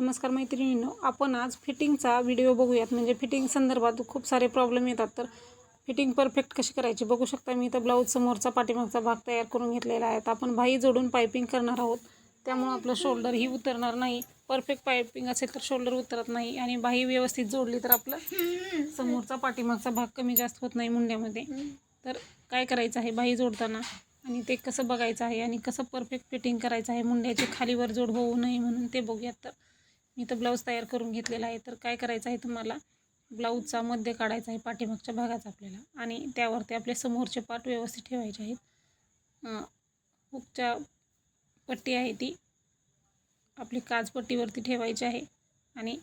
नमस्कार मैत्रिणींनो आपण आज फिटिंगचा व्हिडिओ बघूयात. म्हणजे फिटिंग संदर्भात खूप सारे प्रॉब्लेम येतात. तर फिटिंग परफेक्ट कशी करायची बघू शकता. मी इथं ब्लाऊज समोरचा पाठीमागचा भाग तयार करून घेतलेला आहे. आपण भाई जोडून पायपिंग करणार आहोत. त्यामुळं आपलं शोल्डर ही उतरणार नाही. परफेक्ट पायपिंग असेल तर शोल्डर उतरत नाही. आणि बाही व्यवस्थित जोडली तर आपलं समोरचा पाठीमागचा भाग कमी जास्त होत नाही मुंड्यामध्ये. तर काय करायचं आहे बाही जोडताना? आणि ते कसं बघायचं आहे? आणि कसं परफेक्ट फिटिंग करायचं आहे? मुंड्याची खालीवर जोड होऊ नये म्हणून ते बघूयात तर. मी तर ब्लाऊज तयार करून घेतलेला आहे. तर काय करायचं आहे तुम्हाला? ब्लाऊजचा मध्य काढायचा आहे पाठीमागच्या भागाचा आपल्याला. आणि त्यावरती आपले समोरचे पाठ व्यवस्थित ठेवायचे आहेत. हुकच्या पट्टी आहे ती. आपली काजपट्टीवरती ठेवायची आहे. आणि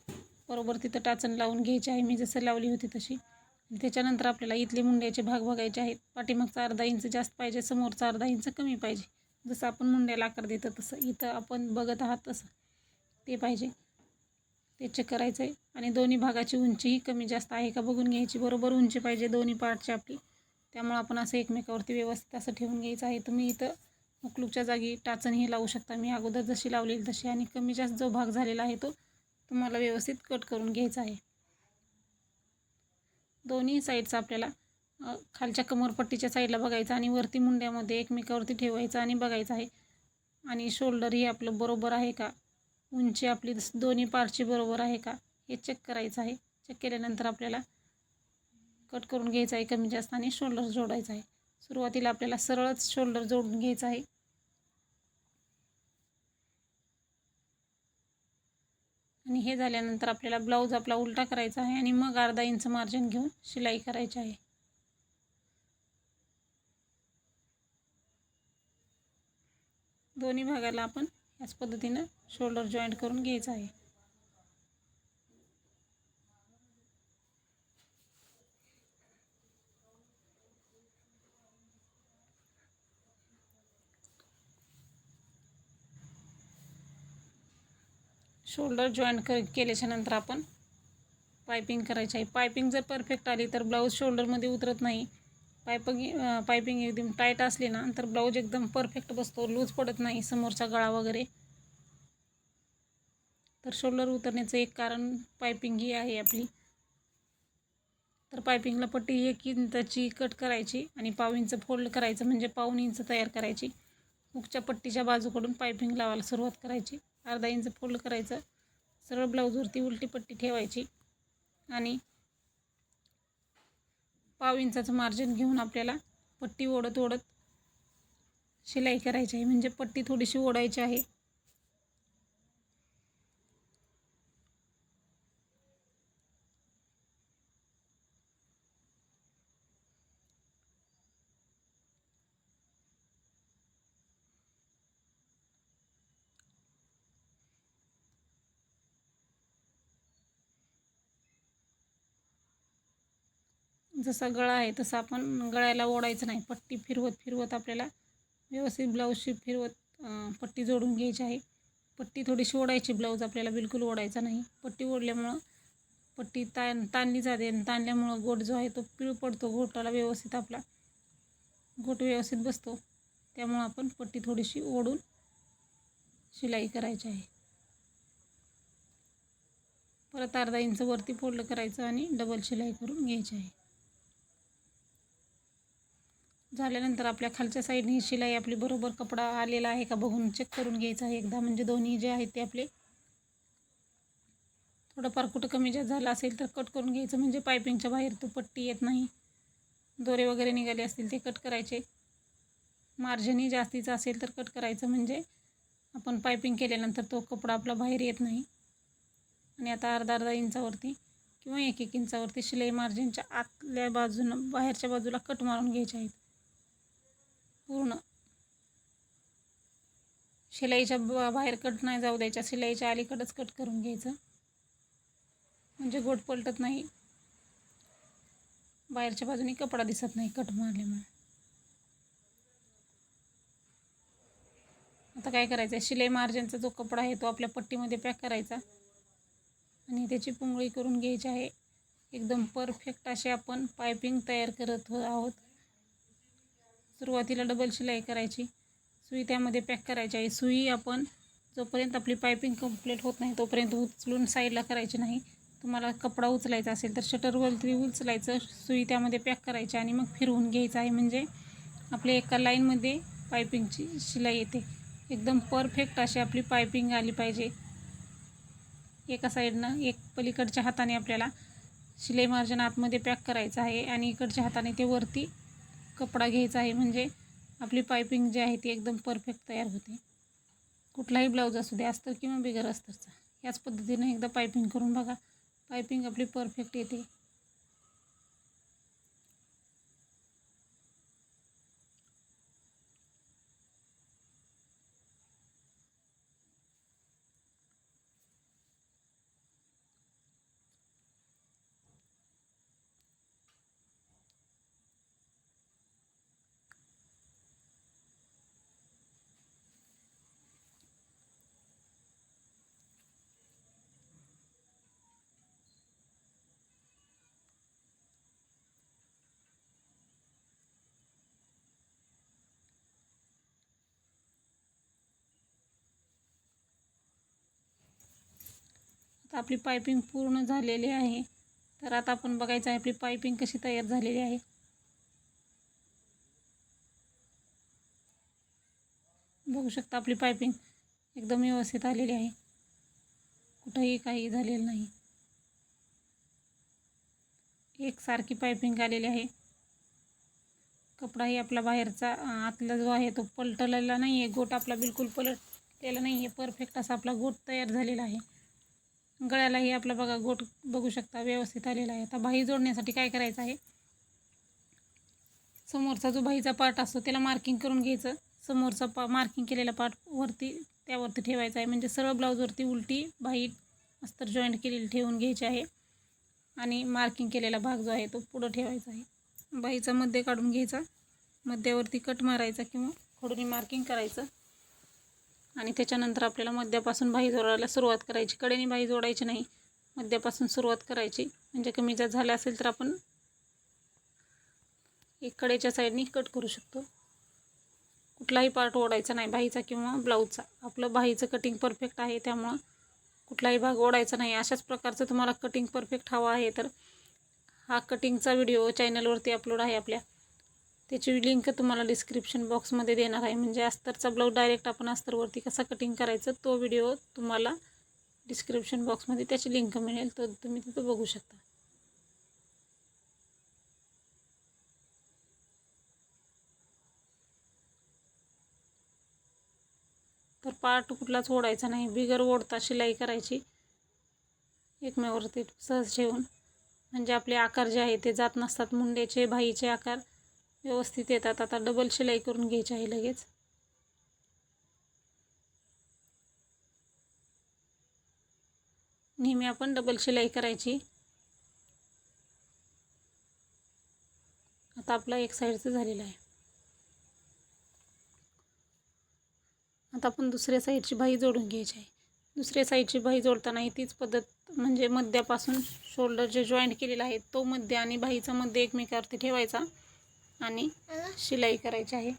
बरोबर तिथं टाचण लावून घ्यायची आहे. मी जसं लावली होती तशी. त्याच्यानंतर आपल्याला इथले मुंड्याचे भाग बघायचे आहेत. पाठीमागचा अर्धा इंच जास्त पाहिजे समोरचा अर्धा इंच कमी पाहिजे. जसं आपण मुंड्याला आकार देतो तसं. इथं आपण बघत आहात तसं. ते पाहिजे. ते चेक करायचं आहे आणि दोन्ही भागाची उंचीही कमी जास्त आहे का बघून घ्यायची. बरोबर उंची पाहिजे दोन्ही पार्टची आपली. त्यामुळं आपण असं एकमेकावरती व्यवस्थित असं ठेवून घ्यायचं आहे. तुम्ही इथं मुकलूकच्या जागी टाचणही लावू शकता. मी अगोदर जशी लावलेली तशी आणि कमी जास्त जो भाग झालेला आहे तो तुम्हाला व्यवस्थित कट करून घ्यायचा आहे. दोन्ही साईडचा आपल्याला खालच्या कमरपट्टीच्या साईडला बघायचं आणि वरती मुंड्यामध्ये एकमेकावरती ठेवायचं आणि बघायचं आहे. आणि शोल्डरही आपलं बरोबर आहे का? उंची आपली दोन्ही पारची बरोबर आहे का? हे चेक करायचं आहे. चेक केल्यानंतर आपल्याला कट करून घ्यायचं आहे कमी जास्त आणि शोल्डर जोडायचं आहे. सुरुवातीला आपल्याला सरळच शोल्डर जोडून घ्यायचं आहे. आणि हे झाल्यानंतर आपल्याला ब्लाऊज आपला उलटा करायचा आहे आणि मग अर्धा इंच मार्जिन घेऊन शिलाई करायची आहे. दोन्ही भागाला आपण याच पद्धतीनं शोल्डर जॉईंट करून घ्यायचं आहे. शोल्डर जॉईंट कर केल्याच्यानंतर आपण पायपिंग करायची आहे. पायपिंग जर परफेक्ट आली तर ब्लाऊज शोल्डरमध्ये उतरत नाही. पायपिंग पायपिंग एकदम टाईट असली ना तर ब्लाऊज एकदम परफेक्ट बसतो. लूज पडत नाही समोरचा गळा वगैरे. तर शोल्डर उतरण्याचं एक कारण पायपिंग ही आहे आपली. तर पायपिंगला पट्टी एक इंचाची कट करायची आणि पाव इंच फोल्ड करायचं म्हणजे पाऊन इंच तयार करायची. हुकच्या पट्टीच्या बाजूकडून पायपिंग लावायला सुरुवात करायची. अर्धा इंच फोल्ड करायचं. सरळ ब्लाऊजवरती उलटी पट्टी ठेवायची. आणि पाव इंचाचं मार्जिन घेऊन आपल्याला पट्टी ओढत ओढत शिलाई करायची आहे. म्हणजे पट्टी थोडीशी ओढायची आहे. जसा गळा आहे तसा आपण गळ्याला ओढायचं नाही. पट्टी फिरवत फिरवत आपल्याला व्यवस्थित ब्लाऊजशी फिरवत पट्टी जोडून घ्यायची आहे. पट्टी थोडीशी ओढायची ब्लाऊज आपल्याला बिलकुल ओढायचा नाही. पट्टी ओढल्यामुळं पट्टी ताण ताणली जाते आणि ताणल्यामुळं गोट जो आहे तो पिळ पडतो. घोटाला व्यवस्थित आपला घोट व्यवस्थित बसतो. त्यामुळं आपण पट्टी थोडीशी ओढून शिलाई करायची आहे. परत अर्धा इंच वरती फोल्ड करायचं आणि डबल शिलाई करून घ्यायची आहे. झाल्यानंतर आपल्या खालच्या साईडने ही शिलाई आपली बरोबर कपडा आलेला आहे का बघून चेक करून घ्यायचा आहे एकदा. म्हणजे दोन्ही जे आहेत ते आपले थोडंफार कुठं कमी जास्त झालं असेल तर कट करून घ्यायचं. म्हणजे पायपिंगच्या बाहेर तो पट्टी येत नाही. दोरे वगैरे निघाले असतील ते कट करायचे. मार्जिनही जास्तीचं असेल तर कट करायचं. म्हणजे आपण पायपिंग केल्यानंतर तो कपडा आपला बाहेर येत नाही. आणि आता अर्धा अर्धा इंचावरती किंवा एक एक इंचावरती शिलाई मार्जिनच्या आतल्या बाजूनं बाहेरच्या बाजूला कट मारून घ्यायचे आहेत. पूर्ण. शिलाईच्या बाहेर कट नाही जाऊ द्यायच्या. शिलाईच्या अलीकडंच कट करून घ्यायचं. म्हणजे गोट पलटत नाही. बाहेरच्या बाजूने कपडा दिसत नाही कट मारल्यामुळे. आता काय करायचं आहे शिलाई मार्जिनचा जो कपडा आहे तो आपल्या पट्टीमध्ये पॅक करायचा. आणि त्याची पुंगळी करून घ्यायची आहे. एकदम परफेक्ट असे आपण पायपिंग तयार करत आहोत. सुरुवातीला डबल शिलाई करायची. सुई त्यामध्ये पॅक करायची आहे. सुई आपण जोपर्यंत आपली पायपिंग कंप्लीट होत नाही तोपर्यंत उचलून साईडला करायची नाही. तुम्हाला कपडा उचलायचा असेल तर शटरवरती उचलायचं. सुई त्यामध्ये पॅक करायची आणि मग फिरवून घ्यायचं आहे. म्हणजे आपल्या एका लाईनमध्ये पायपिंगची शिलाई येते. एकदम परफेक्ट अशी आपली पायपिंग आली पाहिजे. एका साईडनं एक पलीकडच्या हाताने आपल्याला शिलाई मार्जन आतमध्ये पॅक करायचं आहे. आणि इकडच्या हाताने ते वरती कपडा घ्यायचा आहे म्हणजे आपली पायपिंग जी आहे ती एकदम परफेक्ट तयार होते. कुठलाही ब्लाऊज असू दे अस्तर किंवा बिगर अस्तरचा याच पद्धतीने एकदा पायपिंग करून बघा. पायपिंग आपली परफेक्ट येते. तर आपली पायपिंग पूर्ण झालेली आहे. तर आता आपण बघायचं आहे आपली पायपिंग कशी तयार झालेली आहे. बघू शकता आपली पायपिंग एकदम व्यवस्थित आलेली आहे. कुठंही काही झालेलं नाही. एकसारखी पायपिंग आलेली आहे. कपडाही आपला बाहेरचा आतला जो आहे तो पलटलेला नाही आहे गोट आपला बिलकुल पलटलेला नाही आहे परफेक्ट असा आपला गोट तयार झालेला आहे. गळ्यालाही आपला बघा गोट बघू शकता व्यवस्थित आलेला आहे. आता बाही जोडण्यासाठी काय करायचं आहे? समोरचा जो बाहीचा पार्ट असतो त्याला मार्किंग करून घ्यायचं. समोरचा पा मार्किंग केलेला पार्ट वरती त्यावरती ठेवायचा आहे. म्हणजे सर्व ब्लाऊजवरती उलटी बाही अस्तर जॉईंट केलेली ठेवून घ्यायची आहे. आणि मार्किंग केलेला भाग जो आहे तो पुढं ठेवायचा आहे. बाहीचा मध्ये काढून घ्यायचा. मध्यावरती कट मारायचा किंवा खोडून मार्किंग करायचं. आणि त्याच्यानंतर आपल्याला मध्यापासून बाही जोडायला सुरुवात करायची. कडेने बाही जोडायची नाही मध्यापासून सुरुवात करायची. म्हणजे कमी जर झालं असेल तर आपण एक कडेच्या साईडने कट करू शकतो. कुठलाही पार्ट ओढायचा नाही बाहीचा किंवा ब्लाऊजचा आपलं बाहीचं कटिंग परफेक्ट आहे त्यामुळं कुठलाही भाग ओढायचा नाही. अशाच प्रकारचं तुम्हाला कटिंग परफेक्ट हवं आहे तर हा कटिंगचा व्हिडिओ चॅनलवरती अपलोड आहे आपल्या. त्याची लिंक तुम्हाला डिस्क्रिप्शन बॉक्समध्ये देणार आहे. म्हणजे अस्तरचा ब्लाऊज डायरेक्ट आपण अस्तरवरती कसा कटिंग करायचं तो व्हिडिओ तुम्हाला डिस्क्रिप्शन बॉक्समध्ये त्याची लिंक मिळेल. तर तुम्ही तिथं बघू शकता. तर पार्ट कुठलाच ओढायचा नाही. बिगर ओढता शिलाई करायची. एकमेवरती सहज ठेवून. म्हणजे आपले आकार जे आहे ते जात नसतात. मुंड्याचे भाईचे आकार. व्यवस्थित येतात. आता डबल शिलाई करून घ्यायची आहे लगेच. नेहमी आपण डबल शिलाई करायची. आता आपला एक साईडचं झालेलं आहे. आता आपण दुसऱ्या साईडची बाही जोडून घ्यायची आहे. दुसऱ्या साईडची बाही जोडतानाही तीच पद्धत म्हणजे मध्यापासून शोल्डर जे जॉईंट केलेला आहे तो मध्य आणि बाहीचा मध्य एकमेकावरती ठेवायचा. आणि शिलाई करायची आहे.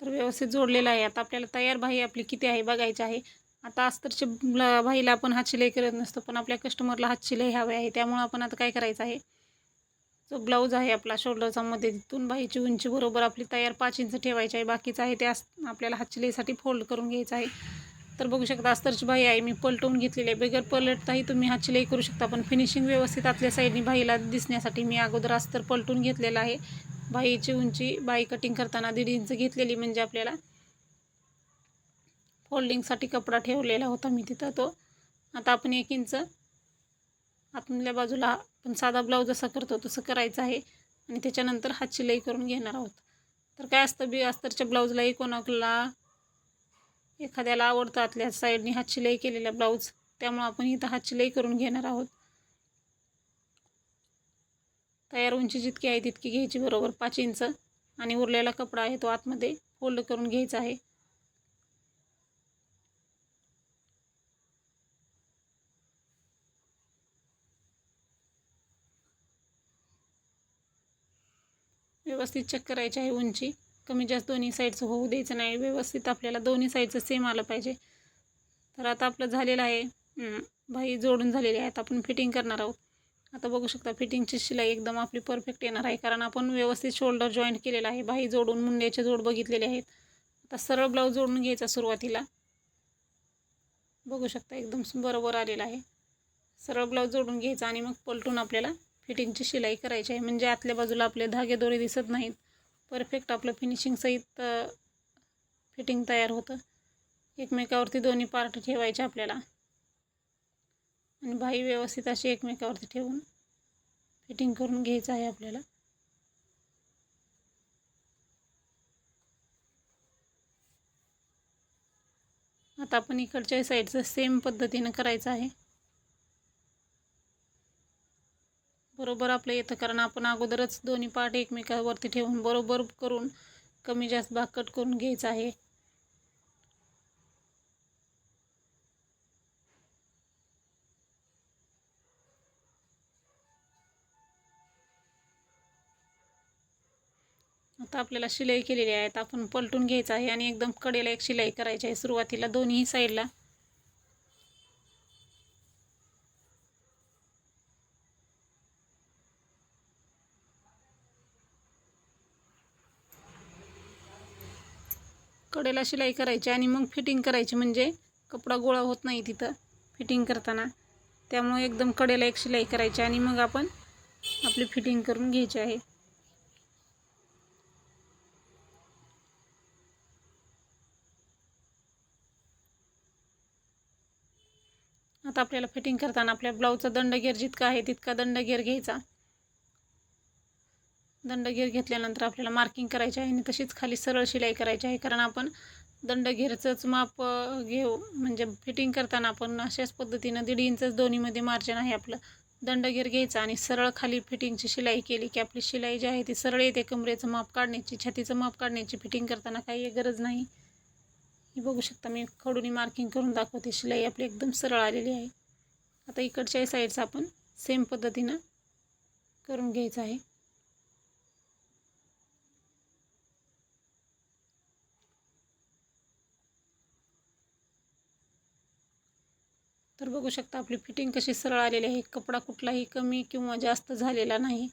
तर व्यवस्थित जोडलेला आहे. आता आपल्याला तयार बाही आपली किती आहे बघायची आहे. आता अस्तरच्या भाईला आपण हात शिलाई करत नसतो पण आपल्या कस्टमरला हात शिलाई हवी आहे. त्यामुळं आपण आता काय करायचं आहे? जो ब्लाऊज आहे आपला शोल्डरचा मध्ये तिथून बाईची उंची बरोबर आपली तयार पाच इंच ठेवायची आहे. बाकीचं आहे ते आपल्याला हात शिलाईसाठी फोल्ड करून घ्यायचं आहे. तर बघू शकता अस्तरची भाई आहे मी पलटवून घेतलेली आहे. बिगर पलटताही तुम्ही हात शिलाई करू शकता पण फिनिशिंग व्यवस्थित आतल्या साईडनी भाईला दिसण्यासाठी मी अगोदर अस्तर पलटून घेतलेलं आहे. बाईची उंची बाई कटिंग करताना दीड इंच घेतलेली म्हणजे आपल्याला फोल्डिंगसाठी कपडा ठेवलेला होता मी तिथं तो. आता आपण एक इंच आतमधल्या बाजूला आपण साधा ब्लाऊज जसा करतो तसं करायचं आहे. आणि त्याच्यानंतर हात शिलाई करून घेणार आहोत. तर काय असतं बी अस्तरच्या ब्लाऊजलाही कोणाला एखाद्याला आवडतं आतल्या साईडने हात शिलाई केलेला ब्लाऊज त्यामुळं आपण इथं हात शिलाई करून घेणार आहोत. तयार उंची जितकी आहे तितकी घ्यायची बरोबर पाच इंच आणि उरलेला कपडा आहे तो आतमध्ये फोल्ड करून घ्यायचा आहे. व्यवस्थित चेक करायची आहे उंची. कमी जास्त दोन्ही साईडचं होऊ द्यायचं नाही. व्यवस्थित आपल्याला दोन्ही साईडचं सेम आलं पाहिजे. तर आता आपलं झालेलं आहे. बाई जोडून झालेली आहेत. आपण फिटिंग करणार आहोत. आता बघू शकता फिटिंगची शिलाई एकदम आपली परफेक्ट येणार आहे. कारण आपण व्यवस्थित शोल्डर जॉईंट केलेला आहे. बाई जोडून मुंड्याचे जोड बघितलेले आहेत. आता सरळ ब्लाऊज जोडून घ्यायचा सुरुवातीला. बघू शकता एकदम बरोबर आलेला आहे. सरळ ब्लाऊज जोडून घ्यायचा आणि मग पलटून आपल्याला फिटिंगची शिलाई करायची आहे. म्हणजे आतल्या बाजूला आपले धागे दोरे दिसत नाहीत. परफेक्ट आपलं फिनिशिंगसहित फिटिंग तयार होतं. एकमेकावरती दोन्ही पार्ट ठेवायचे आपल्याला. आणि बाही व्यवस्थित अशी एकमेकावरती ठेवून फिटिंग करून घ्यायचं आहे आपल्याला. आता आपण इकडच्या साईडचं सेम पद्धतीनं करायचं आहे. बरोबर आपलं येतं कारण आपण अगोदरच दोन्ही पार्ट एकमेकावरती ठेवून बरोबर करून कमी जास्त भाग कट करून घ्यायचा आहे. आता आपल्याला शिलाई केलेली आहे आपण पलटून घ्यायचं आहे आणि एकदम कडेला एक शिलाई करायची आहे सुरुवातीला दोन्ही साईडला कडेला शिलाई करायची आणि मग फिटिंग करायची म्हणजे कपडा गोळा होत नाही तिथं फिटिंग करताना. त्यामुळे एकदम कडेला एक शिलाई करायची आणि मग आपण आपली फिटिंग करून घ्यायची आहे. आता आपल्याला फिटिंग करताना आपल्या ब्लाऊजचा दंडगेर जितका आहे तितका दंडगेर घ्यायचा. दंडगेर घेतल्यानंतर आपल्याला मार्किंग करायची आहे आणि तशीच खाली सरळ शिलाई करायची आहे. कारण आपण दंडगेरचंच माप घेऊ म्हणजे फिटिंग करताना आपण अशाच पद्धतीनं दीड इंचच दोन्हीमध्ये मार्जिन आहे आपलं. दंडगेर घ्यायचा आणि सरळ खाली फिटिंगची शिलाई केली की आपली शिलाई जी आहे ती सरळ येते. कमरेचं माप काढण्याची छातीचं माप काढण्याची फिटिंग करताना काही गरज नाही. ही बघू शकता मी खडूनी मार्किंग करून दाखवते. शिलाई आपली एकदम सरळ आलेली आहे. आता इकडच्याही साईडचं आपण सेम पद्धतीनं करून घ्यायचं आहे. तर बघू शकता आपली फिटिंग कशी सरळ आलेली आहे. कपडा कुठलाही कमी किंवा जास्त झालेला नाही.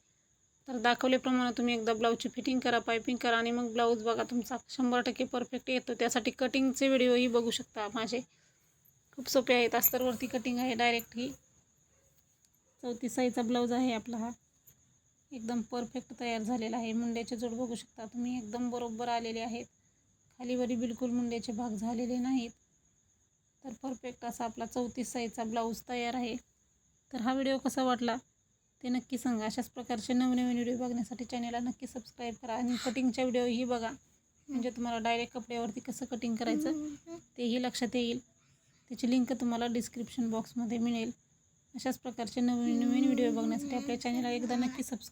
तर दाखवल्याप्रमाणे तुम्ही एकदा ब्लाऊजची फिटिंग करा पायपिंग करा आणि मग ब्लाऊज बघा तुमचा शंभर टक्के परफेक्ट येतो. त्यासाठी कटिंगचे व्हिडिओही बघू शकता माझे. खूप सोपे आहेत. अस्तरवरती कटिंग आहे डायरेक्ट ही. चौतीस साईजचा ब्लाऊज आहे आपला हा. एकदम परफेक्ट तयार झालेला आहे. मुंड्याचे जोड बघू शकता तुम्ही. एकदम बरोबर आलेले आहेत. खालीवरी बिलकुल मुंड्याचे भाग झालेले नाहीत. तर परफेक्ट असा आपला चौतीस साईजचा ब्लाऊज तयार आहे. तर हा व्हिडिओ कसा वाटला? ते नक्की सांगा. अशाच प्रकारचे नवनवीन व्हिडिओ बघण्यासाठी चॅनेलला नक्की सबस्क्राईब करा आणि कटिंगच्या व्हिडिओही बघा. म्हणजे तुम्हाला डायरेक्ट कपड्यावरती कसं कटिंग करायचं तेही लक्षात येईल. त्याची लिंक तुम्हाला डिस्क्रिप्शन बॉक्समध्ये मिळेल. अशाच प्रकारचे नवीन नवीन व्हिडिओ बघण्यासाठी आपल्या चॅनेलला एकदा नक्की सबस्क्राईब